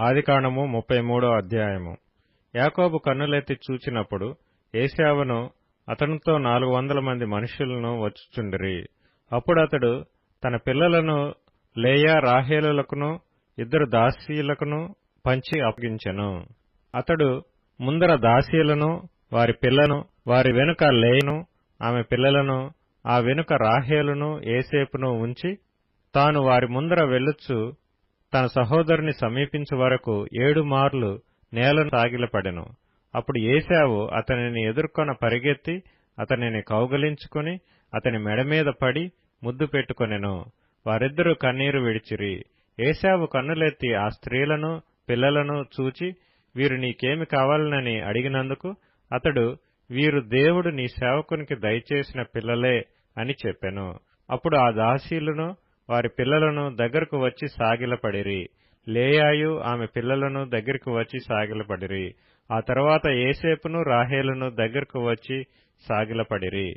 ఆదికాండము ముప్పై మూడో అధ్యాయము. యాకోబు కన్నులెత్తి చూచినప్పుడు ఏశావును అతనితో నాలుగు వందల మంది మనుషులను వచ్చుచుండిరి. అప్పుడు అతడు తన పిల్లలను లేయా రాహేలులకును ఇద్దరు దాసీలకును పంచి అప్పగించెను. అతడు ముందర దాసీలను వారి పిల్లను వారి వెనుక లేయను ఆమె పిల్లలను ఆ వెనుక రాహేలును ఏసేపును ఉంచి తాను వారి ముందర వెళ్ళొచ్చు తన సహోదరుని సమీపించు వరకు ఏడు మార్లు నేలను తాగిలపడెను అప్పుడు ఏశావు అతనిని ఎదుర్కొన పరిగెత్తి అతనిని కౌగలించుకుని అతని మెడమీద పడి ముద్దు పెట్టుకొనెను. వారిద్దరూ కన్నీరు విడిచిరి. ఏశావు కన్నులెత్తి ఆ స్త్రీలను పిల్లలను చూచి వీరు నీకేమి కావాలనని అడిగినందుకు అతడు వీరు దేవుడు నీ సేవకునికి దయచేసిన పిల్లలే అని చెప్పెను. అప్పుడు ఆ దాసీలను వారి పిల్లలను దగ్గరకు వచ్చి సాగిలపడిరి. లేయాయు ఆమె పిల్లలను దగ్గరకు వచ్చి సాగిలపడిరి. ఆ తర్వాత ఏసేపును రాహేలును దగ్గరకు వచ్చి సాగిలపడిరి.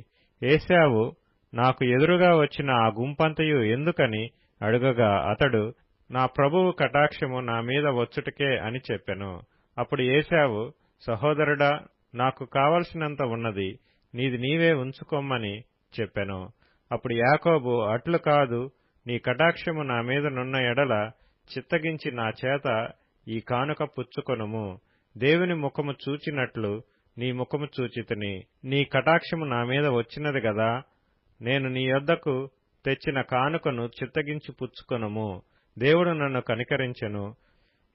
ఏసావు నాకు ఎదురుగా వచ్చిన ఆ గుంపంతయు ఎందుకని అడుగగా అతడు నా ప్రభువు కటాక్షము నా మీద వచ్చుటకే అని చెప్పెను. అప్పుడు ఏశావు సహోదరుడా నాకు కావలసినంత ఉన్నది నీది నీవే ఉంచుకోమ్మని చెప్పెను. అప్పుడు యాకోబు అట్లు కాదు నీ కటాక్షము నా మీద నున్న ఎడల చిత్తగించి నా చేత ఈ కానుక పుచ్చుకొనుము. దేవుని ముఖము చూచినట్లు నీ ముఖము చూచితిని. నీ కటాక్షము నా మీద వచ్చినది గదా నేను నీ యొద్దకు తెచ్చిన కానుకను చిత్తగించి పుచ్చుకొనుము. దేవుడు నన్ను కనికరించెను.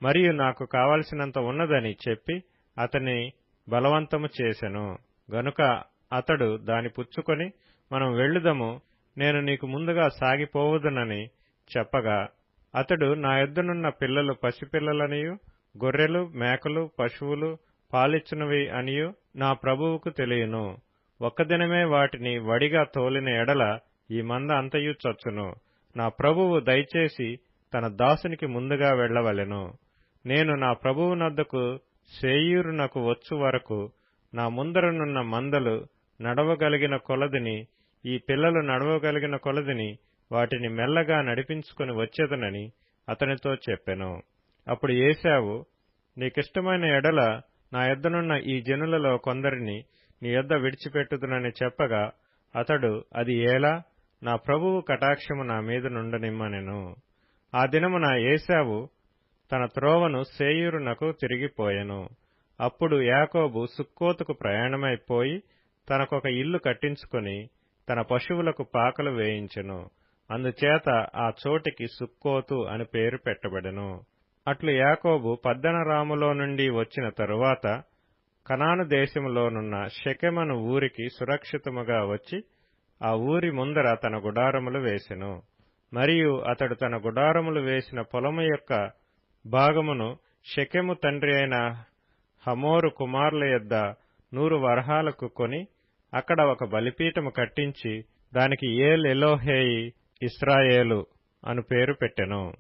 మరియు నాకు కావలసినంత ఉన్నదని చెప్పి అతని బలవంతము చేసెను. గనుక అతడు దాని పుచ్చుకొని మనం వెళ్ళుదము నేను నీకు ముందుగా సాగిపోవదునని చెప్పగా అతడు నా యొద్దనున్న పిల్లలు పసిపిల్లలనియు గొర్రెలు మేకలు పశువులు పాలిచ్చునవి అనియు నా ప్రభువుకు తెలియను. ఒక్కదినమే వాటిని వడిగా తోలిన ఎడల ఈ మంద అంతయు చచ్చును. నా ప్రభువు దయచేసి తన దాసునికి ముందుగా వెళ్ళవలెను నేను నా ప్రభువునద్దకు సేయూరునకు వచ్చు వరకు నా ముందరనున్న మందలు నడవగలిగిన కొలదిని ఈ పిల్లలు నడవగలిగిన కొలదిని వాటిని మెల్లగా నడిపించుకుని వచ్చేదనని అతనితో చెప్పెను. అప్పుడు ఏశావు నీకిష్టమైన ఎడల నా యొద్దనున్న ఈ జనులలో కొందరిని నీ యొద్ద విడిచిపెట్టుదునని చెప్పగా అతడు అది ఏలా? నా ప్రభువు కటాక్షము నా మీద నుండనిమ్మనెను. ఆ దినమున ఏశావు తన త్రోవను సేయూరునకు తిరిగిపోయెను. అప్పుడు యాకోబు సుక్కోతుకు ప్రయాణమైపోయి తనకొక ఇల్లు కట్టించుకుని తన పశువులకు పాకలు వేయించెను. అందుచేత ఆ చోటికి సుక్కోతు అని పేరు పెట్టబడెను. అట్లు యాకోబు పద్దనరాములో నుండి వచ్చిన తరువాత కనాను దేశములోనున్న షెకెమను ఊరికి సురక్షితముగా వచ్చి ఆ ఊరి ముందర తన గుడారములు వేసెను. మరియు అతడు తన గుడారములు వేసిన పొలము యొక్క భాగమును షెకెము తండ్రి అయిన హమోరు కుమారుల యొద్ద నూరు వరహాలకు కొని అక్కడ ఒక బలిపీఠము కట్టించి దానికి ఏల్ ఎలోహేయి ఇస్రాయేలు అను పేరు పెట్టెను.